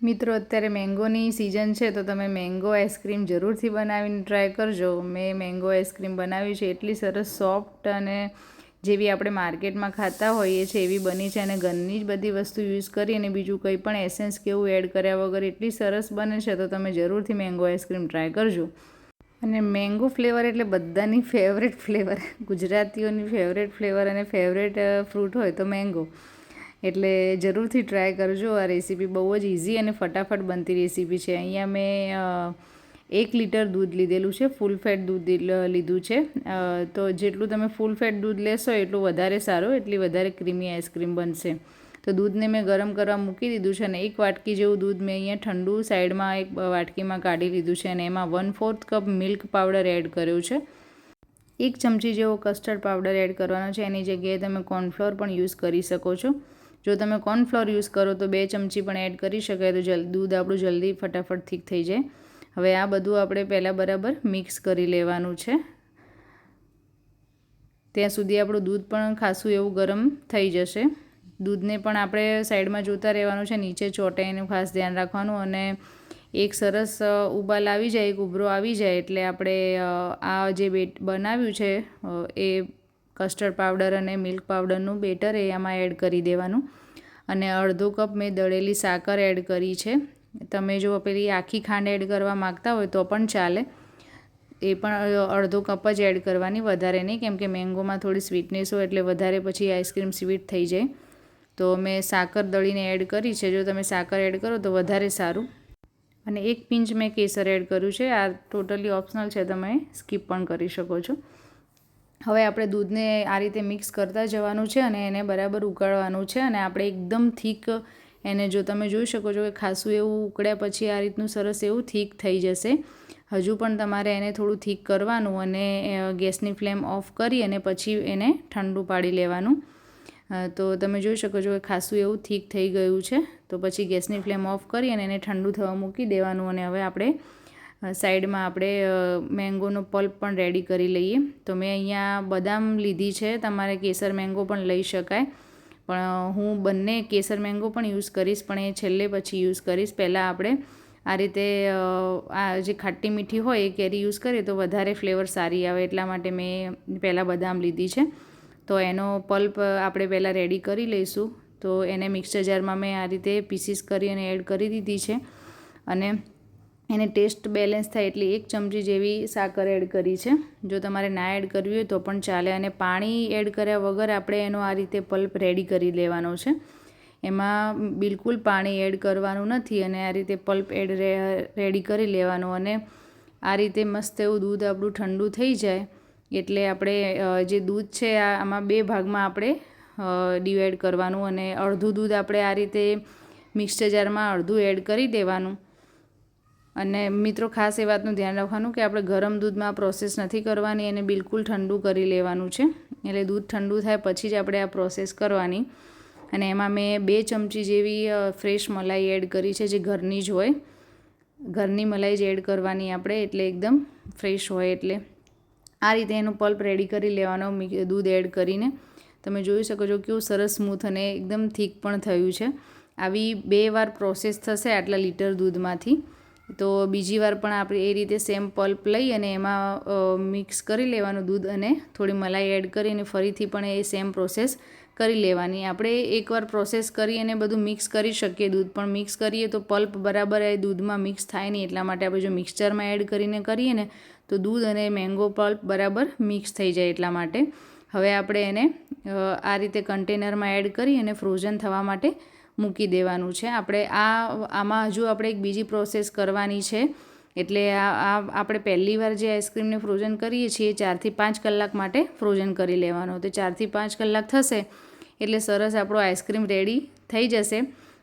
મિત્રો, અત્યારે મેંગોની સિઝન છે, તો તમે મેંગો આઈસ્ક્રીમ જરૂરથી બનાવીને ટ્રાય કરજો. મેં મેંગો આઈસ્ક્રીમ બનાવી છે, એટલી સરસ સોફ્ટ અને જેવી આપણે માર્કેટમાં ખાતા હોઈએ છીએ, એવી બની છે અને ઘરની જ બધી વસ્તુ યુઝ કરી અને બીજું કંઈ પણ એસેન્સ કેવું એડ કર્યા વગર એટલી સરસ બને છે, તો તમે જરૂરથી મેંગો આઈસ્ક્રીમ ટ્રાય કરજો. અને મેંગો ફ્લેવર એટલે બધાની ફેવરેટ ફ્લેવર ગુજરાતીઓની ફેવરેટ ફ્લેવર અને ફેવરેટ ફ્રૂટ હોય તો મેંગો. એટલે જરૂરથી ટ્રાય કરજો. આ રેસીપી બહુ જ ઇઝી અને ફટાફટ બનતી રેસીપી છે. અહીંયા મેં એક લીટર દૂધ લીધેલું છે. ફૂલ ફેટ દૂધ લીધું છે. તો જેટલું તમે ફૂલ ફેટ દૂધ લેશો એટલું વધારે સારું, એટલી વધારે ક્રીમી આઈસ્ક્રીમ બનશે. તો દૂધને મેં ગરમ કરવા મૂકી દીધું છે અને એક વાટકી જેવું દૂધ મેં અહીંયા ઠંડુ સાઈડમાં એક વાટકીમાં કાઢી લીધું છે અને એમાં one fourth cup milk powder add કર્યો છે. એક ચમચી જેવો કસ્ટર્ડ પાવડર એડ કરવાનો છે. એની જગ્યાએ તમે કોર્નફ્લોર પણ યુઝ કરી શકો છો. જો તમે કોર્નફ્લોર યુઝ કરો તો બે ચમચી પણ એડ કરી શકાય તો જલ, દૂધ આપણું જલ્દી ફટાફટ થીક થઈ જાય. હવે આ બધું આપણે પહેલાં બરાબર મિક્સ કરી લેવાનું છે. ત્યાં સુધી આપણું દૂધ પણ ખાસું એવું ગરમ થઈ જશે. દૂધને પણ આપણે સાઈડમાં જોતા રહેવાનું છે, નીચે ચોટે એનું ખાસ ધ્યાન રાખવાનું અને એક સરસ ઉબાલ આવી જાય, એક ઉભરો આવી જાય એટલે આપણે આ જે બેટ બનાવ્યું છે એ કસ્ટર્ડ પાવડર અને મિલ્ક પાવડરનું બેટર એ આમાં એડ કરી દેવાનું. અને અડધો કપ મેં દળેલી સાકર એડ કરી છે. તમે જો પેલી આખી ખાંડ એડ કરવા માગતા હોય તો પણ ચાલે. એ પણ અડધો કપ જ એડ કરવાની, વધારે નહીં, કેમ કે મેંગોમાં થોડી સ્વીટનેસ હોય એટલે વધારે પછી આઈસ્ક્રીમ સ્વીટ થઈ જાય. તો મેં સાકર દળીને એડ કરી છે. જો તમે સાકર એડ કરો તો વધારે સારું. અને એક પિંચ મેં કેસર એડ કર્યું છે. આ ટોટલી ઓપ્શનલ છે, તમે સ્કીપ પણ કરી શકો છો. હવે આપણે દૂધને આ રીતે મિક્સ કરતા જવાનું છે અને એને બરાબર ઉકાળવાનું છે અને આપણે એકદમ થીક એને જો તમે જોઈ શકો છો કે ખાસું એવું ઉકળ્યા પછી આ રીતનું સરસ એવું થીક થઈ જશે. હજુ પણ તમારે એને થોડું થીક કરવાનું અને ગેસની ફ્લેમ ઓફ કરી અને પછી એને ઠંડુ પાડી લેવાનું. તો તમે જોઈ શકો છો કે ખાસું એવું થીક થઈ ગયું છે. તો પછી ગેસની ફ્લેમ ઓફ કરી અને એને ઠંડુ થવા મૂકી દેવાનું અને હવે આપણે સાઈડમાં આપણે મેંગોનો પલ્પ પણ રેડી કરી લઈએ. તો મેં અહીંયા બદામ લીધી છે. તમારે કેસર મેંગો પણ લઈ શકાય. પણ હું બંને કેસર મેંગો પણ યુઝ કરીશ, પણ એ છેલ્લે પછી યુઝ કરીશ. પહેલાં આપણે આ રીતે આ જે ખાટી મીઠી હોય એ કેરી યુઝ કરીએ તો વધારે ફ્લેવર સારી આવે. એટલા માટે મેં પહેલાં બદામ લીધી છે. તો એનો પલ્પ આપણે પહેલાં રેડી કરી લઈશું. તો એને મિક્સર જારમાં મેં આ રીતે પીસીસ કરી અને એડ કરી દીધી છે. અને એને ટેસ્ટ બેલેન્સ થાય એટલે એક ચમચી જેવી સાકર એડ કરી છે. જો તમારે ના એડ કરવી હોય તો પણ ચાલે અને પાણી એડ કર્યા વગર આપણે એનો આ રીતે પલ્પ રેડી કરી લેવાનો છે. એમાં બિલકુલ પાણી એડ કરવાનું નથી અને આ રીતે પલ્પ એડ રેડી કરી લેવાનું અને આ રીતે મસ્ત એવું દૂધ આપણું ઠંડુ થઈ જાય એટલે આપણે જે દૂધ છે આમાં બે ભાગમાં આપણે ડિવાઈડ કરવાનું અને અડધું દૂધ આપણે આ રીતે મિક્સર જારમાં અડધું એડ કરી દેવાનું. અને મિત્રો, ખાસ એ વાતનું ધ્યાન રાખવાનું કે આપણે ગરમ દૂધમાં પ્રોસેસ નથી કરવાની, એને બિલકુલ ઠંડુ કરી લેવાનું છે. એટલે દૂધ ઠંડુ થાય પછી જ આપણે આ પ્રોસેસ કરવાની. અને એમાં મેં બે ચમચી જેવી ફ્રેશ મલાઈ એડ કરી છે, જે ઘરની જ હોય. ઘરની મલાઈ જ એડ કરવાની આપણે, એટલે એકદમ ફ્રેશ હોય એટલે. આ રીતે એનું પલ્પ રેડી કરી લેવાનો દૂધ એડ કરીને. તમે જોઈ શકો છો કેવું સરસ સ્મૂથ અને એકદમ થીક પણ થયું છે. આવી બે વાર પ્રોસેસ થશે આટલા લીટર દૂધમાંથી. તો બીજી વાર પણ આપણે એ રીતે સેમ પલ્પ લઈ અને એમાં મિક્સ કરી લેવાનું દૂધ અને થોડી મલાઈ એડ કરીને ફરીથી પણ એ સેમ પ્રોસેસ કરી લેવાની. આપણે એકવાર પ્રોસેસ કરી અને બધું મિક્સ કરી શકીએ દૂધ, પણ મિક્સ કરીએ તો પલ્પ બરાબર એ દૂધમાં મિક્સ થાય નહીં. એટલા માટે આપણે જો મિક્સચરમાં એડ કરીને કરીએ ને, તો દૂધ અને મેંગો પલ્પ બરાબર મિક્સ થઈ જાય એટલા માટે. હવે આપણે એને આ રીતે કન્ટેનરમાં એડ કરી અને ફ્રોઝન થવા માટે મૂકી દેવાનું છે. આપણે આ, આમાં હજુ આપણે એક બીજી પ્રોસેસ કરવાની છે. એટલે આ આપણે પહેલી વાર જે આઈસ્ક્રીમને ફ્રોઝન કરીએ છીએ, ચારથી પાંચ કલાક માટે ફ્રોઝન કરી લેવાનો. તો ચારથી પાંચ કલાક થશે, એટલે સરસ આપણો આઈસ્ક્રીમ રેડી થઈ જશે.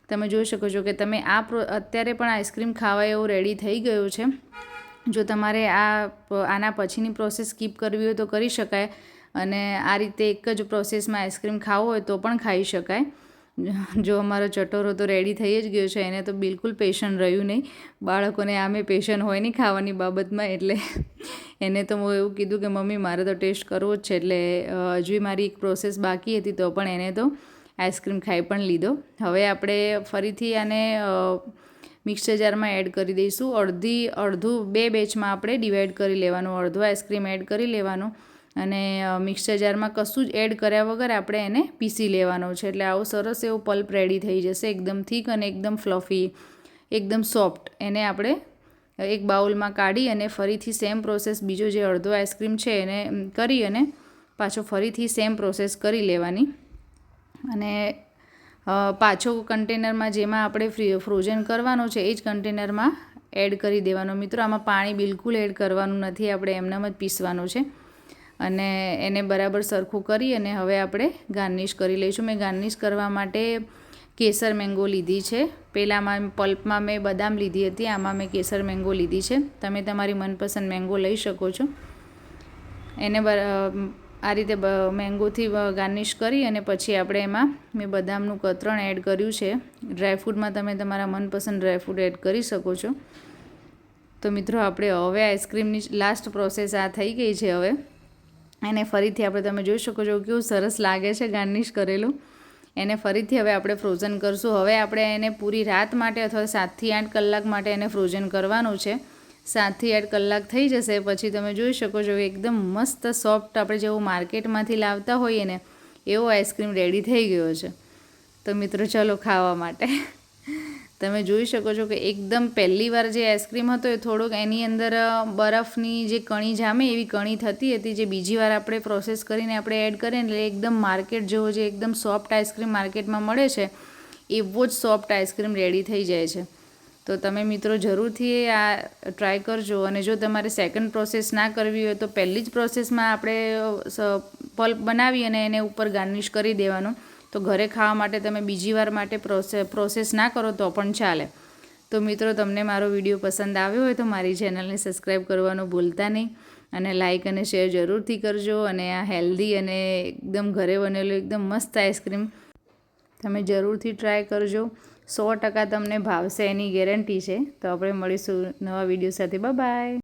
તમે જોઈ શકો છો કે તમે આ અત્યારે પણ આઈસ્ક્રીમ ખાવા એવું રેડી થઈ ગયું છે. જો તમારે આ, આના પછીની પ્રોસેસ સ્કીપ કરવી હોય તો કરી શકાય. અને આ રીતે એક જ પ્રોસેસમાં આઈસ્ક્રીમ ખાવો હોય તો પણ ખાઈ શકાય. જો અમારો ચટોરો તો રેડી થઈ જ ગયો છે, એને તો બિલકુલ પેશન રહ્યું નહીં. બાળકોને આમે પેશન હોય નહીં ખાવાની બાબતમાં, એટલે એને તો હું એવું કીધું કે, મમ્મી, મારે તો ટેસ્ટ કરવો જ છે. એટલે હજુ મારી એક પ્રોસેસ બાકી હતી, તો પણ એને તો આઈસ્ક્રીમ ખાઈ પણ લીધો. હવે આપણે ફરીથી આને મિક્સર જારમાં એડ કરી દઈશું. અડધી, અડધું બે બેચમાં આપણે ડિવાઈડ કરી લેવાનું. અડધું આઈસ્ક્રીમ એડ કરી લેવાનો. અને મિક્સર જારમાં કશું જ એડ કર્યા વગર આપણે એને પીસી લેવાનો છે. એટલે આવો સરસ એવો પલ્પ રેડી થઈ જશે. એકદમ થીક અને એકદમ ફ્લફી, એકદમ સોફ્ટ. એને આપણે એક બાઉલમાં કાઢી અને ફરીથી સેમ પ્રોસેસ બીજો જે અડધો આઈસ્ક્રીમ છે એને કરી અને પાછો ફરીથી સેમ પ્રોસેસ કરી લેવાની. અને પાછો કન્ટેનરમાં જેમાં આપણે ફ્રી, ફ્રોઝન કરવાનો છે એ જ કન્ટેનરમાં એડ કરી દેવાનો. મિત્રો, આમાં પાણી બિલકુલ એડ કરવાનું નથી. આપણે એમનામ જ પીસવાનું છે. અને એને બરાબર સરખું કરી અને હવે આપણે ગાર્નિશ કરી લઈશું. મેં ગાર્નિશ કરવા માટે કેસર મેંગો લીધી છે. પહેલાંમાં પલ્પમાં મેં બદામ લીધી હતી, આમાં મેં કેસર મેંગો લીધી છે. તમે તમારી મનપસંદ મેંગો લઈ શકો છો. એને આ રીતે મેંગોથી ગાર્નિશ કરી અને પછી આપણે એમાં મેં બદામનું કતરણ એડ કર્યું છે. ડ્રાયફ્રૂટમાં તમે તમારા મનપસંદ ડ્રાયફ્રૂટ એડ કરી શકો છો. તો મિત્રો, આપણે હવે આઈસ્ક્રીમની લાસ્ટ પ્રોસેસ આ થઈ ગઈ છે હવે. એને ફરીથી આપણે તમે જોઈ શકો છો કેવું સરસ લાગે છે ગાર્નિશ કરેલું. એને ફરીથી હવે આપણે ફ્રોઝન કરશું. હવે આપણે એને પૂરી રાત માટે અથવા સાતથી આઠ કલાક માટે એને ફ્રોઝન કરવાનું છે. સાતથી આઠ કલાક થઈ જશે. પછી તમે જોઈ શકો છો એકદમ મસ્ત સોફ્ટ આપણે જેવું માર્કેટમાંથી લાવતા હોઈએ ને, એવો આઈસ્ક્રીમ રેડી થઈ ગયો છે. તો મિત્રો, ચલો ખાવા માટે. તમે જોઈ શકો છો કે એકદમ પહેલી વાર જે આઈસ્ક્રીમ હતો એ થોડોક એની અંદર બરફની જે કણી જામે એવી કણી થતી હતી, જે બીજી વાર આપણે પ્રોસેસ કરીને આપણે એડ કરીએ એટલે એકદમ માર્કેટ જેવો જે એકદમ સોફ્ટ આઈસ્ક્રીમ માર્કેટમાં મળે છે, એવો જ સોફ્ટ આઈસ્ક્રીમ રેડી થઈ જાય છે. તો તમે મિત્રો જરૂરથી આ ટ્રાય કરજો અને જો તમારે સેકન્ડ પ્રોસેસ ના કરવી હોય તો પહેલી જ પ્રોસેસમાં આપણે પલ્પ બનાવી અને એને ઉપર ગાર્નિશ કરી દેવાનું. તો ઘરે ખાવા માટે તમે બીજી વાર માટે પ્રોસેસ ના કરો તો પણ ચાલે. તો મિત્રો, તમને મારો વીડિયો પસંદ આવ્યો હોય તો મારી ચેનલને સબસ્ક્રાઈબ કરવાનું ભૂલતા નહીં. અને લાઇક અને શેર જરૂરથી કરજો અને આ હેલ્ધી અને એકદમ ઘરે બનેલું એકદમ મસ્ત આઈસ્ક્રીમ તમે જરૂરથી ટ્રાય કરજો. સો ટકા તમને ભાવશે એની ગેરંટી છે. તો આપણે મળીશું નવા વીડિયો સાથે. બાય